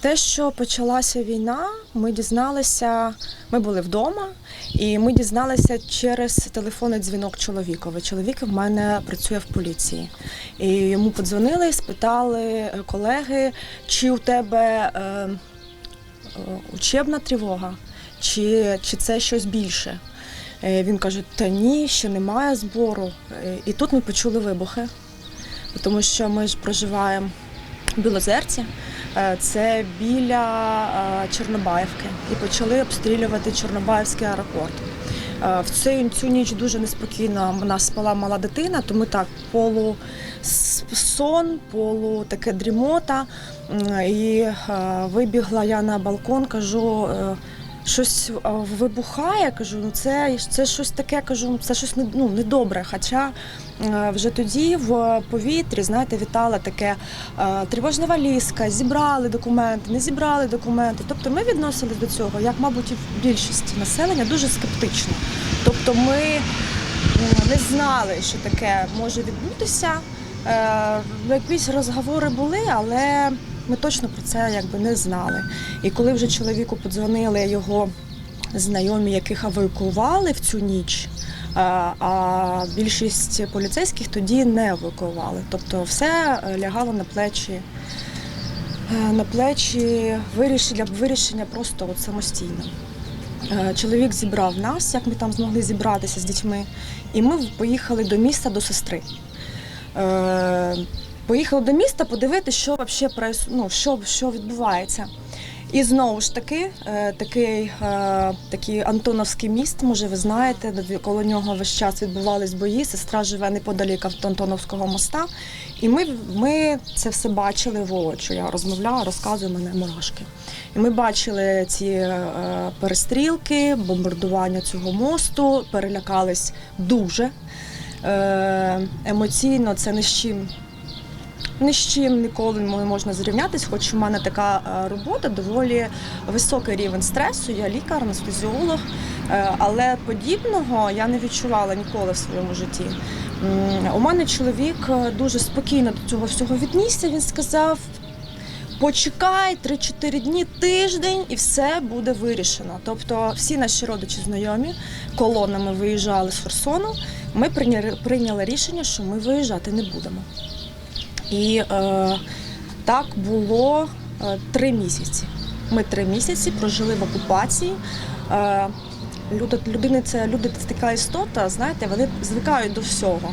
Те, що почалася війна, ми дізналися. Ми були вдома, і ми дізналися через телефонний дзвінок чоловікові. Чоловік в мене працює в поліції. І йому подзвонили, спитали е, колеги, чи у тебе е, е, учебна тривога, чи, чи це щось більше. Е, Він каже: Та ні, ще немає збору. Е, І тут ми почули вибухи, тому що ми ж проживаємо в Білозерці. Е, Це біля е, Чорнобаївки. І почали обстрілювати Чорнобаївський аеропорт. Е, В цю, цю ніч дуже неспокійно. У нас спала мала дитина, тому так полу сон, полу таке дрімота. І вибігла я на балкон, кажу. Щось е, вибухає, кажу, ну це, це щось таке, кажу, це щось ну, недобре. Хоча е, вже тоді в повітрі, знаєте, вітала таке е, тривожна валізка, зібрали документи, не зібрали документи. Тобто ми відносились до цього, як, мабуть, і в більшості населення, дуже скептично. Тобто ми не знали, що таке може відбутися. Якісь розговори були, але ми точно про це якби не знали. І коли вже чоловіку подзвонили його знайомі, яких евакуювали в цю ніч, а більшість поліцейських тоді не евакуювали. Тобто все е, лягало на плечі. е, На плечі вирішення вирішення просто от самостійно. Е, Чоловік зібрав нас, як ми там змогли зібратися з дітьми, і ми поїхали до міста до сестри. Поїхали до міста подивитися, що вообще ну, що, що відбувається. І знову ж таки, е, такий, е, такий Антоновський міст, може, ви знаєте, коло нього весь час відбувались бої. Сестра живе неподалік Антоновського моста. І ми, ми це все бачили воочу. Я розмовляла, розказую мене мурашки. І ми бачили ці е, перестрілки, бомбардування цього мосту, перелякались дуже. Емоційно це ні з чим ні з чим ніколи не можна зрівнятися, хоч у мене така е, робота доволі високий рівень стресу. Я лікар, анестезіолог, е, але подібного я не відчувала ніколи в своєму житті. У мене чоловік е, дуже спокійно до цього всього віднісся. Він сказав: почекай 3-4 дні, тиждень, і все буде вирішено. Тобто, всі наші родичі знайомі колонами виїжджали з Херсону. Ми прийняли рішення, що ми виїжджати не будемо. І е, так було е, три місяці. Ми три місяці прожили в окупації. Е, люди, людини це люди це така істота, знаєте, вони звикають до всього.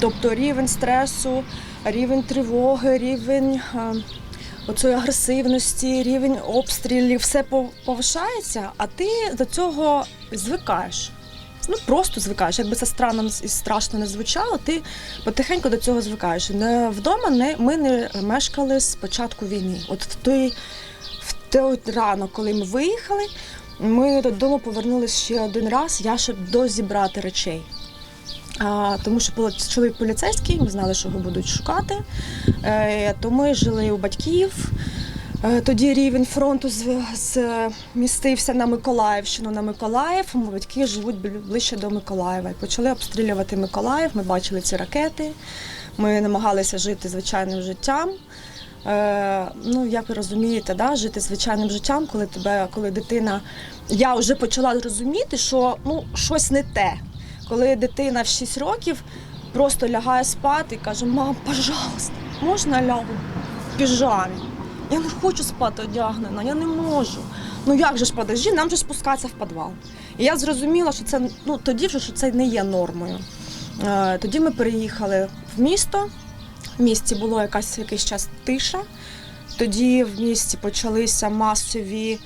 Тобто рівень стресу, рівень тривоги, рівень е, оцої агресивності, рівень обстрілів, все повишається, а ти до цього звикаєш. Ну просто звикаєш. Якби це странно і страшно не звучало, ти потихеньку до цього звикаєш. Не вдома не ми не мешкали з початку війни. От в той в той ранок, коли ми виїхали, ми додому повернулися ще один раз. Я щоб дозібрати речей. А, тому що чоловік поліцейський, ми знали, що його будуть шукати. Е, то ми жили у батьків. Е, Тоді рівень фронту змістився на Миколаївщину, на Миколаїв. Батьки живуть ближче до Миколаєва. І почали обстрілювати Миколаїв. Ми бачили ці ракети. Ми намагалися жити звичайним життям. Е, ну, як ви розумієте, да, жити звичайним життям, коли тебе, коли дитина. Я вже почала розуміти, що ну, щось не те. Коли дитина в 6 років просто лягає спати і каже: Мам, пожалуйста, можна лягу в піжамі? Я не хочу спати одягнена, я не можу. Ну як же ж подожди, нам же спускатися в підвал. І я зрозуміла, що це ну тоді вже що це не є нормою. Е, тоді ми переїхали в місто. В місті було якась якийсь час тиша. Тоді в місті почалися масові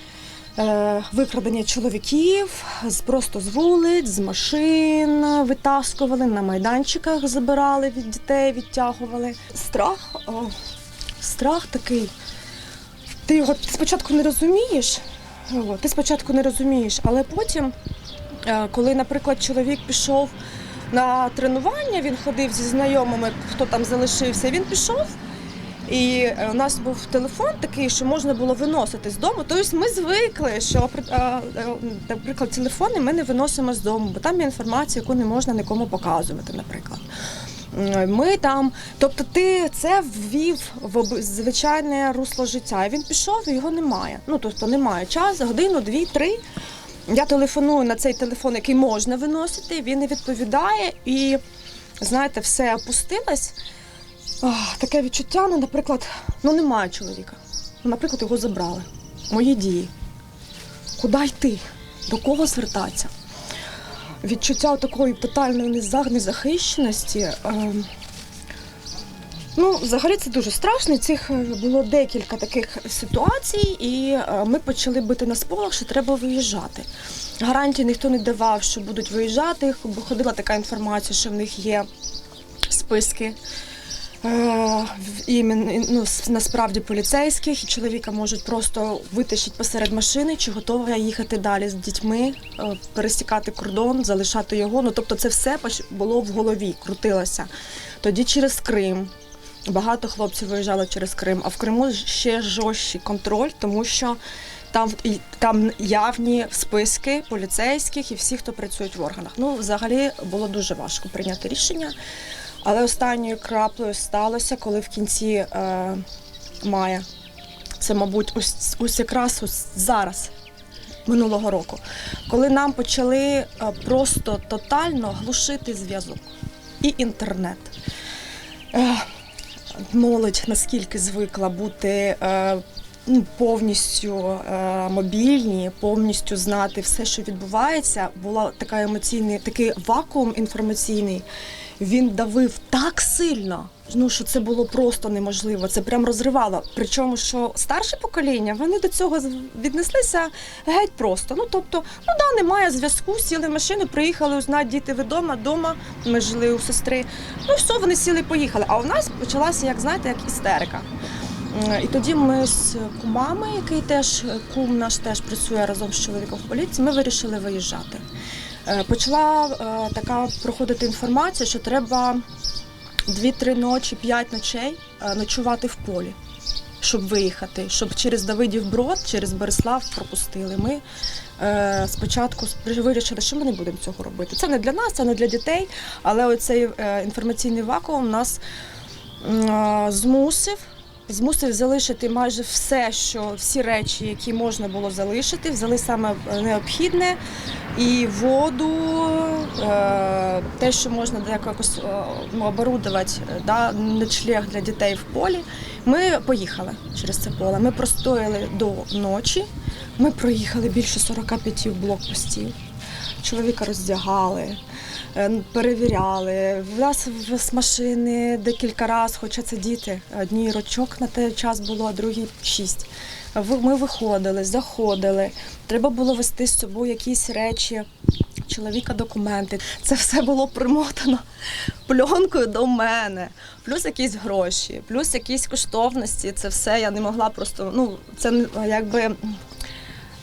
е, викрадення чоловіків з просто з вулиць, з машин витаскували, на майданчиках забирали від дітей, відтягували. Страх, о, страх такий. Ти його спочатку не розумієш. Ти спочатку не розумієш, але потім, е, коли, наприклад, чоловік пішов на тренування, він ходив зі знайомими, хто там залишився, він пішов. І е, у нас був телефон такий, що можна було виносити з дому. Тобто ми звикли, що е, наприклад, телефони ми не виносимо з дому, бо там є інформація, яку не можна нікому показувати, наприклад. Ми там, тобто ти це ввів в звичайне русло життя. І він пішов, і його немає. Ну тобто немає час, годину, дві, три. Я телефоную на цей телефон, який можна виносити. Він не відповідає, і знаєте, все опустилось. Ах, таке відчуття, ну, наприклад, ну немає чоловіка. Ну, наприклад, його забрали. Мої дії. Куди йти? До кого звертатися? Відчуття такої тотальної неза- незахищеності. ем, Ну, взагалі це дуже страшно. Цих е, було декілька таких ситуацій, і е, ми почали бити на сполох, що треба виїжджати. Гарантії ніхто не давав, що будуть виїжджати. бо Ходила така інформація, що в них є списки. Е, в- імен, ну, насправді поліцейських, і чоловіка можуть просто витащити посеред машини, чи готова я їхати далі з дітьми, е, пересікати кордон, залишати його. Ну тобто, це все було в голові, крутилося. Тоді через Крим. Багато хлопців виїжджали через Крим, а в Криму ще жорсткий контроль, тому що там, там явні списки поліцейських і всіх, хто працюють в органах. Ну, взагалі було дуже важко прийняти рішення. Але останньою краплею сталося, коли в кінці е, мая, це, мабуть, ось, ось якраз ось зараз, минулого року, коли нам почали е, просто тотально глушити зв'язок і інтернет. Е, молодь наскільки звикла бути е, ну, повністю е, мобільні, повністю знати все, що відбувається. Була така емоційний, такий вакуум інформаційний. Він давив так сильно. Ну що це було просто неможливо. Це прям розривало. Причому, що старше покоління вони до цього віднеслися геть просто. Ну тобто, ну да, немає зв'язку, сіли в машину, приїхали, узнати діти вдома, вдома. Ми жили у сестри. Ну все, вони сіли поїхали. А у нас почалася, як знаєте, як істерика. І тоді ми з кумами, який теж кум наш теж працює разом з чоловіком в поліції, ми вирішили виїжджати. Е, Почала е, така проходити інформація, що треба 2-3 ночі, 5 ночей е, ночувати в полі, щоб виїхати, щоб через Давидів Брод, через Береслав пропустили. Ми спочатку вирішили, що ми не будемо цього робити. Це не для нас, це не для дітей, але оцей інформаційний вакуум нас змусив. Змусив залишити майже все, що всі речі, які можна було залишити, взяли саме е, необхідне і воду, е, те, що можна якось е, ну, оборудувати, да, ночлег для дітей в полі. Ми поїхали через це поле. Ми простояли до ночі. Ми проїхали більше 45 блокпостів. Чоловіка роздягали, перевіряли. В нас з машини декілька разів, хоча це діти. Одній рочок на той час було, а другій шість. Ми виходили, заходили. Треба було вести з собою якісь речі, чоловіка документи. Це все було примотано пленкою до мене, плюс якісь гроші, плюс якісь коштовності. Це все я не могла просто. Ну, це якби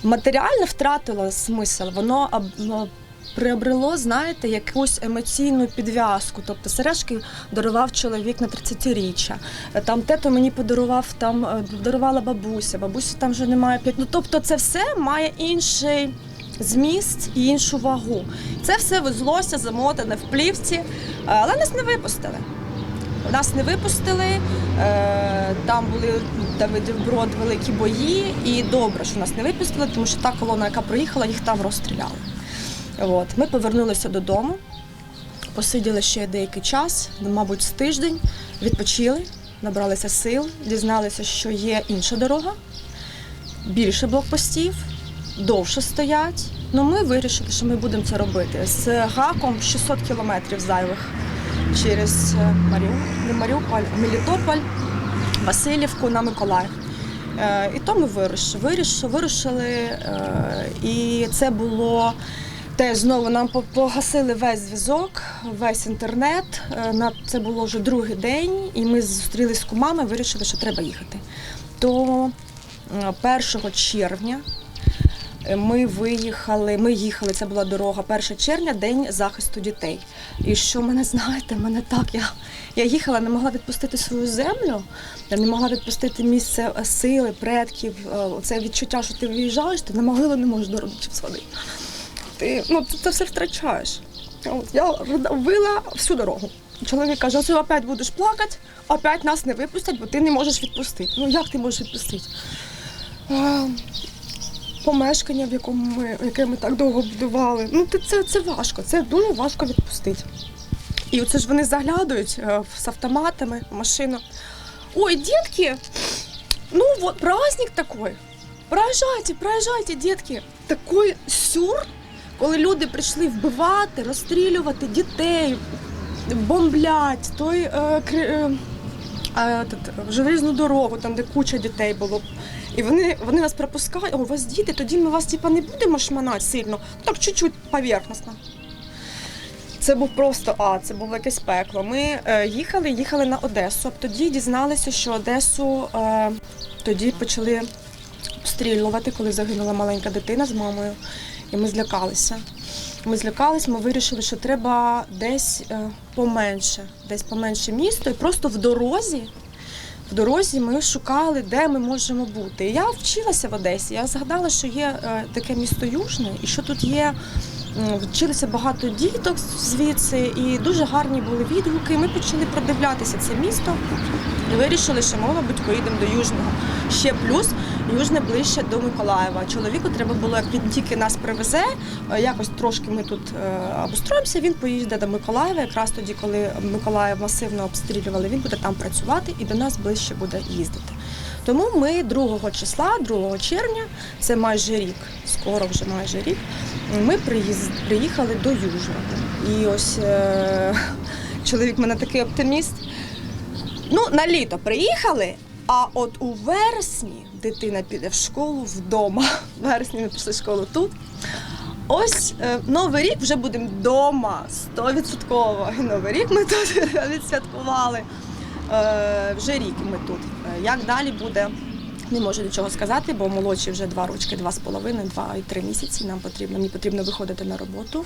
матеріально втратило смисл. Воно ну, приобрело, знаєте, якусь емоційну підв'язку. Тобто сережки дарував чоловік на 30-річчя. Е, Там тето мені подарував, там е, подарувала бабуся. Бабусі там вже немає п'ять. Ну тобто, це все має інший. Зміст і іншу вагу. Це все везлося, замотане в плівці, е, але нас не випустили. Нас не випустили, е, там були Давидів Брод великі бої, і добре, що нас не випустили, тому що та колона, яка проїхала, їх там розстріляли. От. Ми повернулися додому, посиділи ще деякий час, мабуть, з тиждень, відпочили, набралися сил, дізналися, що є інша дорога, більше блокпостів, довше стоять. Ну, ми вирішили, що ми будемо це робити. З гаком 600 кілометрів зайвих через е, Маріуполь, не Маріуполь, Мелітополь, Васильівку на Миколаїв. Е, І то ми вирішили, вирішили, вирушили, е, і це було теж знову нам погасили весь зв'язок, весь інтернет. Е, це було вже другий день, і ми зустрілися з кумами, вирішили, що треба їхати. То е, 1 червня Е, Ми виїхали, ми їхали, це була дорога 1 червня, день захисту дітей. І що мене знаєте, мене так. Я, я їхала, не могла відпустити свою землю, не могла відпустити місце е, сили, предків. е, Це відчуття, що ти виїжджаєш, ти на могилу не можеш до родичів сходити. Ти ну, ти це все втрачаєш. Я вила всю дорогу. чоловік каже, оце опять будеш плакати, опять нас не випустять, бо ти не можеш відпустити. Ну як ти можеш відпустити? Помешкання, в якому ми, яке ми так довго будували. Ну, це, це, важко, це дуже важко відпустити. І оце ж вони заглядають е, з автоматами в машину. Ой, дітки, ну праздник такой. Проїжджайте, проїжджайте, дітки. Такий сюр, коли люди прийшли вбивати, розстрілювати дітей, бомблять, той е, е, е, железну дорогу, там, де куча дітей було. І вони, вони нас пропускають, о, у вас діти, тоді ми вас типа, не будемо шманати сильно, так чуть-чуть поверхностно. Це був просто а, це було якесь пекло. Ми е, їхали, їхали на Одесу. Тоді дізналися, що Одесу е, тоді почали обстрілювати, коли загинула маленька дитина з мамою. І ми злякалися. Ми злякались, ми вирішили, що треба десь е, поменше, десь поменше місто, і просто в дорозі. В дорозі ми шукали, де ми можемо бути. Я вчилася в Одесі. Я згадала, що є е, таке місто Южне, і що тут є вчилися багато діток звідси, і дуже гарні були відгуки. Ми почали продивлятися це місто і вирішили, що ми, мабуть, поїдемо до Южного. Ще плюс Южне ближче до Миколаєва. Чоловіку треба було, як він тільки нас привезе, е, якось трошки ми тут е, обустроїмося. Він поїде до Миколаєва, якраз тоді, коли Миколаїв масивно обстрілювали, він буде там працювати і до нас ближче буде їздити. Тому ми 2 числа, 2 червня, це майже рік, скоро вже майже рік, ми приїхали до Южного. І ось е- чоловік мене такий оптиміст. Ну, на літо приїхали, а от у вересні дитина піде в школу вдома. В вересні ми пішли в школу тут. Ось е, Новий рік вже будемо вдома, 100%. Новий рік ми тут відсвяткували. Е, вже рік ми тут. Е, Як далі буде, не можу нічого сказати, бо молодші вже два рочки, два з половиною, два і три місяці. Нам потрібно, мені потрібно виходити на роботу.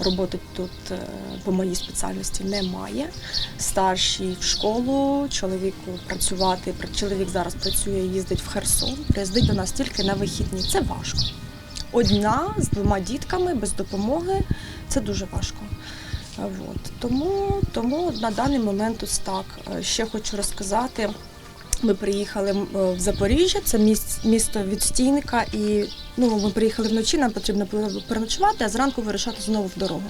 Роботи тут е, по моїй спеціальності немає. Старший в школу, чоловіку працювати. Пр- Чоловік зараз працює, їздить в Херсон, приїздить до нас тільки на вихідні. Це важко. Одна з двома дітками без допомоги це дуже важко. От. Тому, тому на даний момент ось так. Е, Ще хочу розказати. Ми приїхали е, в Запоріжжя, це міс- місто відстійника, і ну, ми приїхали вночі, нам потрібно було переночувати, а зранку вирушати знову в дорогу.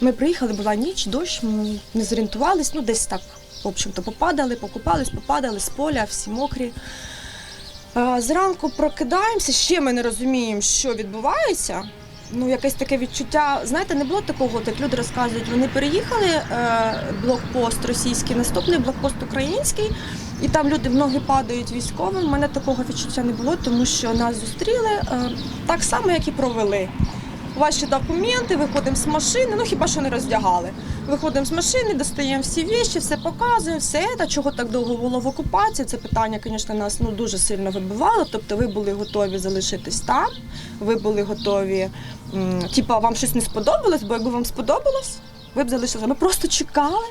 Ми приїхали, була ніч, дощ, ми не зорієнтувались, ну десь так, в общем-то, попадали, покупались, попадали з поля, всі мокрі. Е, Зранку прокидаємося, ще ми не розуміємо, що відбувається. Ну, якесь таке відчуття. Знаєте, не було такого, як люди розказують, вони переїхали е, блокпост російський, наступний блокпост український, і там люди в ноги падають військовим. У мене такого відчуття не було, тому що нас зустріли е, так само, як і провели. Ваші документи, виходимо з машини, ну хіба що не роздягали. Виходимо з машини, достаємо всі віші, все показуємо, все це, чого так довго було в окупації. Це питання, звісно, нас ну, дуже сильно вибивало. Тобто ви були готові залишитись там, ви були готові, типа, вам щось не сподобалось, бо якби вам сподобалось, ви б залишилися. Ми просто чекали.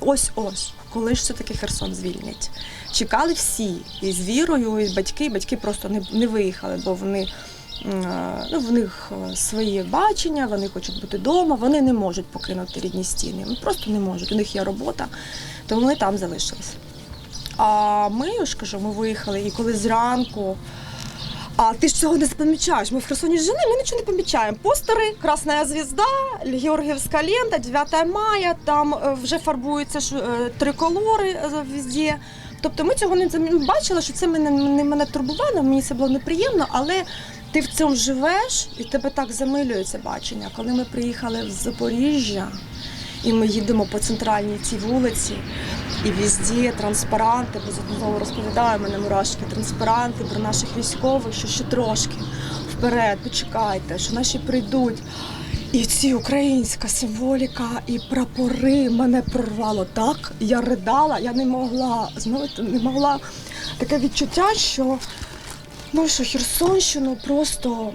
Ось ось, коли ж все-таки Херсон звільнять. Чекали всі і з вірою, і батьки, і батьки просто не, не виїхали, бо вони ну, в них е, свої бачення, вони хочуть бути вдома, вони не можуть покинути рідні стіни. Просто не можуть. У них є робота, тому вони там залишилися. А ми, ж кажу, ми виїхали, і коли зранку. А ти ж цього не помічаєш. Ми в Херсоні жили, ми нічого не помічаємо. Постери, Красна звізда, Георгіївська лента, 9 мая, там е, вже фарбуються е, триколори е, везде. Тобто ми цього не бачили, що це мене, не мене турбувало, мені це було неприємно, але ти в цьому живеш і тебе так замилює це бачення. Коли ми приїхали в Запоріжжя і ми їдемо по центральній цій вулиці, і везде транспаранти, бо знову розповідаю мене мурашки, транспаранти про наших військових, що ще трошки вперед, почекайте, що наші прийдуть. І ці українська символіка і прапори мене прорвало так. Я ридала, я не могла, знаєте, не могла таке відчуття, що ну що Херсонщину просто,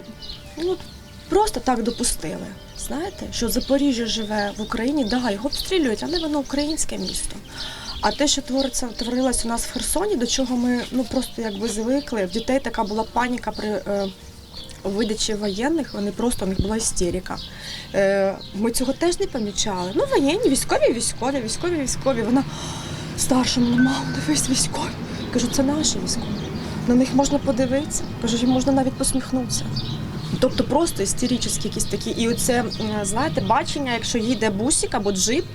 ну, просто так допустили. Знаєте, що Запоріжжя живе в Україні, да, його обстрілюють, але воно українське місто. А те, що твориться, творилось у нас в Херсоні, до чого ми ну просто якби звикли. В дітей така була паніка при е, видачі воєнних вони просто у них була істерика. Е, ми цього теж не помічали. Ну, воєнні, військові, військові, військові, військові. Вона старша, мама, мам, дивись, військові. Кажу, це наші військові. На них можна подивитися. Кажу, їм можна навіть посміхнутися. Тобто просто істеричні якісь такі. І оце, знаєте, бачення, якщо їде бусик або джип,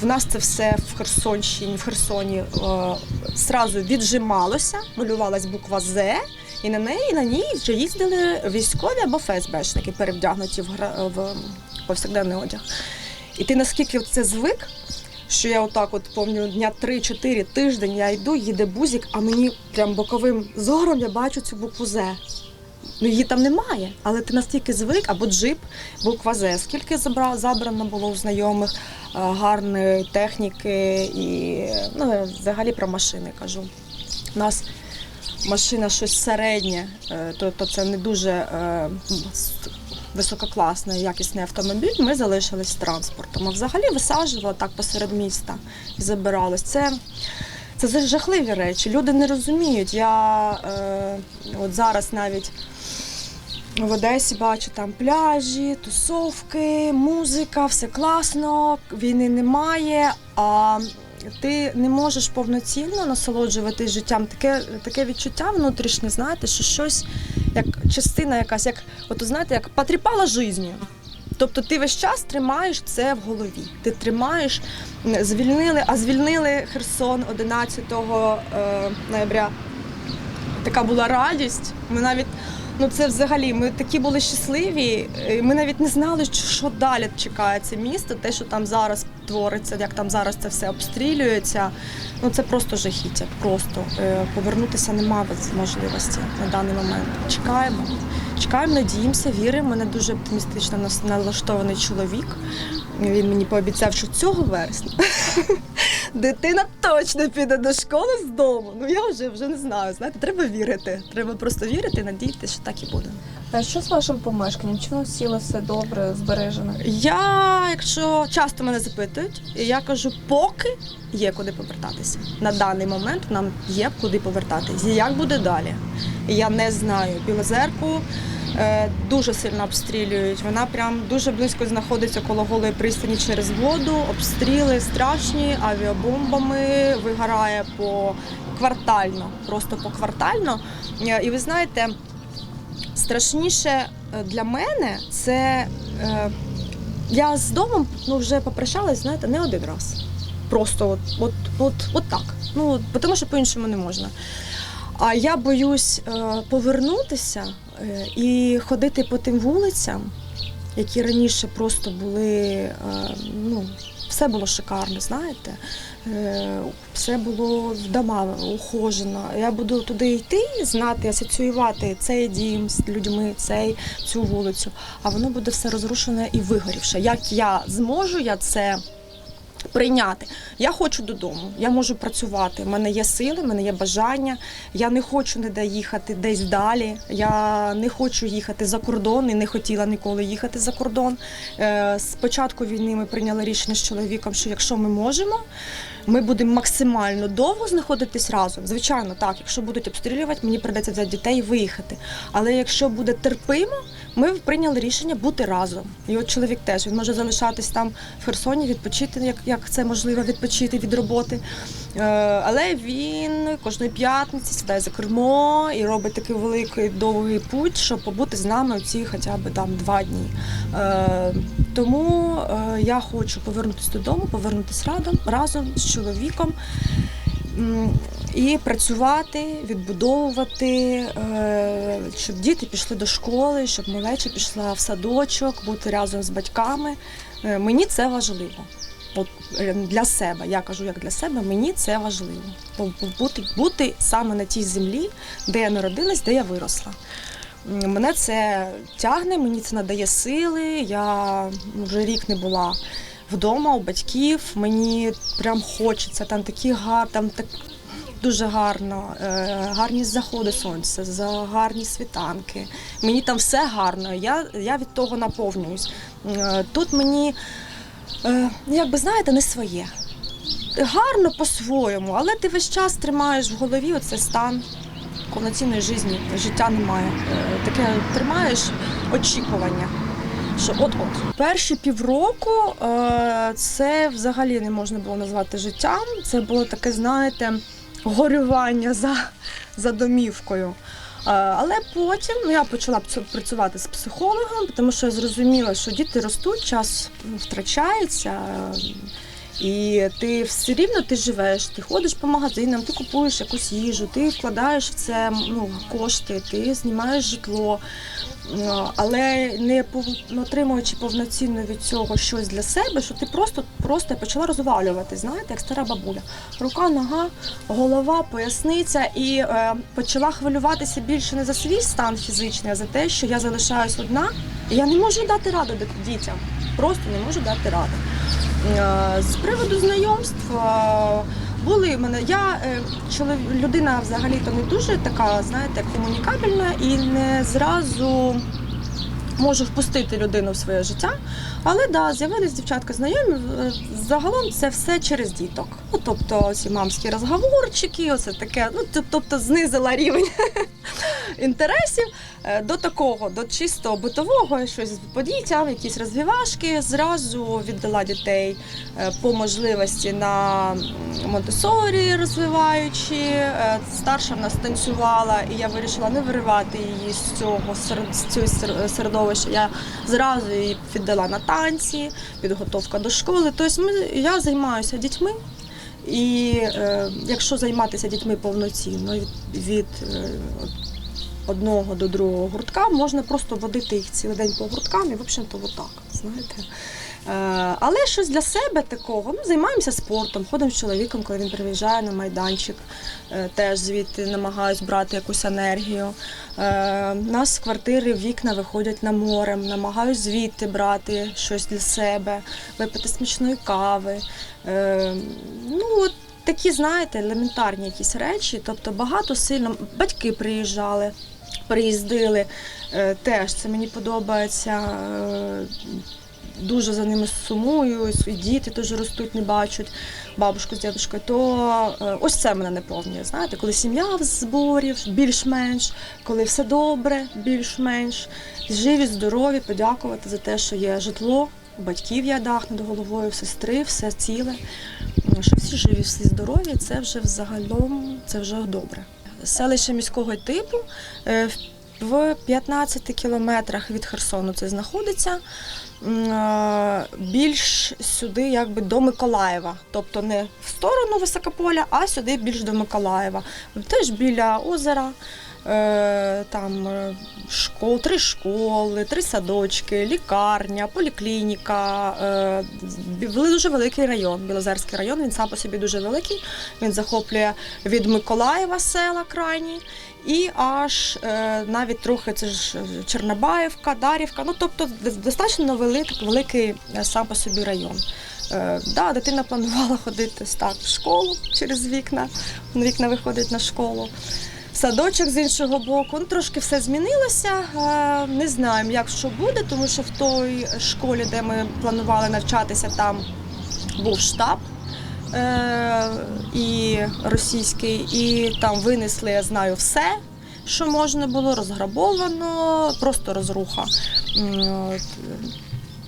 в нас це все в Херсонщині, в Херсоні е, зразу віджималося, малювалась буква З, і на неї на ній вже їздили військові або ФСБшники, перевдягнуті в, в повсякденний одяг. І ти наскільки це звик, що я отак от пам'ятаю, дня 3-4 тиждень я йду, їде бузик, а мені прям боковим зором я бачу цю букву З. Ну, її там немає, але ти настільки звик, або джип, буква З. Скільки забра, забрано було у знайомих е, гарної техніки і ну, взагалі про машини кажу. У нас машина щось середнє, тобто це не дуже е, висококласний, якісний автомобіль. Ми залишились транспортом. А взагалі висаджували так посеред міста і забирались. Це це жахливі речі. Люди не розуміють. Я е, от зараз навіть в Одесі бачу там пляжі, тусовки, музика, все класно, війни немає. А ти не можеш повноцінно насолоджуватись життям. Таке, таке відчуття внутрішнє, знаєте, що щось як частина якась, як от знаєте, як потріпала життю. Тобто ти весь час тримаєш це в голові. Ти тримаєш, звільнили, а звільнили Херсон 11 е, ноября. Така була радість. Ми навіть ну це взагалі. Ми такі були щасливі. Ми навіть не знали, що, що далі чекає це місто, те, що там зараз твориться, як там зараз це все обстрілюється. Ну це просто жахіття. Просто Е, повернутися немає можливості на даний момент. Чекаємо. Чекаємо, надіємося, віримо. Мене дуже оптимістично налаштований чоловік. Він мені пообіцяв, що цього вересня дитина точно піде до школи з дому. Ну я вже вже не знаю. Знаєте, треба вірити. Треба просто вірити, надіятися, що так і буде. Що з вашим помешканням? Чи воно сіло все добре, збережено? Я, якщо часто мене запитують, я кажу, поки є куди повертатися. На даний момент нам є куди повертатися. Як буде далі? Я не знаю. Білозерку е, дуже сильно обстрілюють. Вона прям дуже близько знаходиться коло голої пристані через воду. Обстріли страшні авіабомбами вигорає по квартально, просто по квартально. Е, І ви знаєте, страшніше е, для мене це. е, Я з домом ну, вже попрощалась, знаєте, не один раз. Просто от, от, от, от так. Ну, тому що по-іншому не можна. А я боюсь е, повернутися е, і ходити по тим вулицям, які раніше просто були. Е, ну, все було шикарно, знаєте. Е, все було вдома ухожено. Я буду туди йти, знати, асоціювати цей дім з людьми, цей, цю вулицю, а воно буде все розрушене і вигорівше. Як я зможу, я це. Прийняти. Я хочу додому, я можу працювати. У мене є сили, в мене є бажання. Я не хочу ніде їхати десь далі. Я не хочу їхати за кордон і не хотіла ніколи їхати за кордон. Е, З початку війни ми прийняли рішення з чоловіком, що якщо ми можемо, ми будемо максимально довго знаходитись разом. Звичайно, так, якщо будуть обстрілювати, мені придеться взяти дітей і виїхати. Але якщо буде терпимо, ми прийняли рішення бути разом. І от чоловік теж він може залишатись там в Херсоні, відпочити, як, як це можливо, відпочити від роботи. Е, але він кожної п'ятниці сідає за кермо і робить такий великий довгий путь, щоб побути з нами у ці хоча б там два дні. Е, тому е, я хочу повернутися додому, повернутися разом, разом з чоловіком. І працювати, відбудовувати, щоб діти пішли до школи, щоб малеча пішла в садочок, бути разом з батьками. Мені це важливо. Е, для себе, я кажу як для себе, мені це важливо. Бути, бути саме на тій землі, де я народилась, де я виросла. Мене це тягне, мені це надає сили. Я вже рік не була вдома у батьків. Мені прям хочеться. Там такі гар, там так дуже гарно, е, гарні заходи сонця, за гарні світанки. Мені там все гарно. Я, я від того наповнююсь. Е, Тут мені, як би знаєте, не своє. Гарно по-своєму, але ти весь час тримаєш в голові оцей стан повноцінної житті, життя немає. Е, Таке тримаєш очікування. Що от-от. Перші півроку е, це взагалі не можна було назвати життям. Це було таке, знаєте, горювання за, за домівкою. Е, Але потім ну, я почала працювати з психологом, тому що я зрозуміла, що діти ростуть, час втрачається. І ти все рівно ти живеш, ти ходиш по магазинам, ти купуєш якусь їжу, ти вкладаєш в це ну, кошти, ти знімаєш житло. Ну, але не отримуючи повноцінно від цього щось для себе, що ти просто, просто почала розвалювати, знаєте, як стара бабуля. Рука, нога, голова, поясниця, і е, почала хвилюватися більше не за свій стан фізичний, а за те, що я залишаюсь одна, і я не можу дати раду дітям. Просто не можу дати раду. Е, З приводу знайомств е, були в мене. Я е, людина взагалі-то не дуже така, знаєте, комунікабельна і не зразу можу впустити людину в своє життя. Але да, з'явились дівчатка знайомі. е, Загалом це все через діток. Ну, тобто ці мамські розговорчики, оце таке. Ну, тобто знизила рівень інтересів е, до такого, до чисто битового, щось по дітям, якісь розвівашки. Зразу віддала дітей е, по можливості на Монтесорі розвиваючи. Е, Старша в нас танцювала, і я вирішила не виривати її з цього з цього середовища. Я зразу її віддала на танці, підготовка до школи. Тобто ми, я займаюся дітьми. І е, якщо займатися дітьми повноцінно від, від одного до другого гуртка, можна просто водити їх цілий день по гурткам і, в общем-то, отак, знаєте. Е, але щось для себе такого. Ну, займаємося спортом, ходимо з чоловіком, коли він приїжджає на майданчик, е, теж звідти намагаюсь брати якусь енергію. Е, у нас з квартири вікна виходять на море, намагаюсь звідти брати щось для себе, випити смачної кави. Е, ну, от такі, знаєте, елементарні якісь речі. Тобто багато сильно батьки приїжджали, приїздили. Е, теж це мені подобається. Е, Дуже за ними сумую, і діти теж ростуть, не бачать бабушку з дідушкою, то е, ось це мене наповнює. Знаєте, коли сім'я в зборі, більш-менш, коли все добре, більш-менш, живі, здорові, подякувати за те, що є житло, батьків є дах над головою, сестри, все ціле. Що всі живі, всі здорові, це вже взагалом це вже добре. Селище міського типу е, в 15 кілометрах від Херсону це знаходиться. Е, Більш сюди, якби до Миколаєва, тобто не в сторону Високополя, а сюди більш до Миколаєва. Теж біля озера. Е, Там е, школ, три школи, три садочки, лікарня, поліклініка. Е, Дуже великий район, Білозерський район. Він сам по собі дуже великий. Він захоплює від Миколаєва села крайні і аж навіть трохи це ж Чернобаївка, Дарівка. Ну тобто достатньо великий, великий сам по собі район. Да, дитина планувала ходити так в школу через вікна. Вікна виходить на школу. Садочок з іншого боку. Ну, трошки все змінилося. Е, Не знаємо, як що буде, тому що в той школі, де ми планували навчатися, там був штаб е, і російський, і там винесли, я знаю, все, що можна було, розграбовано, просто розруха. От, е,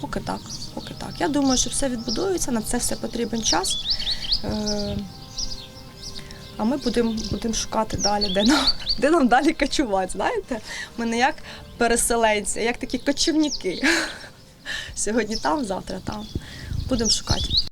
Поки так, поки так. Я думаю, що все відбудується, на це все потрібен час. А ми будемо будем шукати далі, де нам, де нам далі качувати. Знаєте, ми не як переселенці, а як такі кочівники. Сьогодні там, завтра там. Будемо шукати.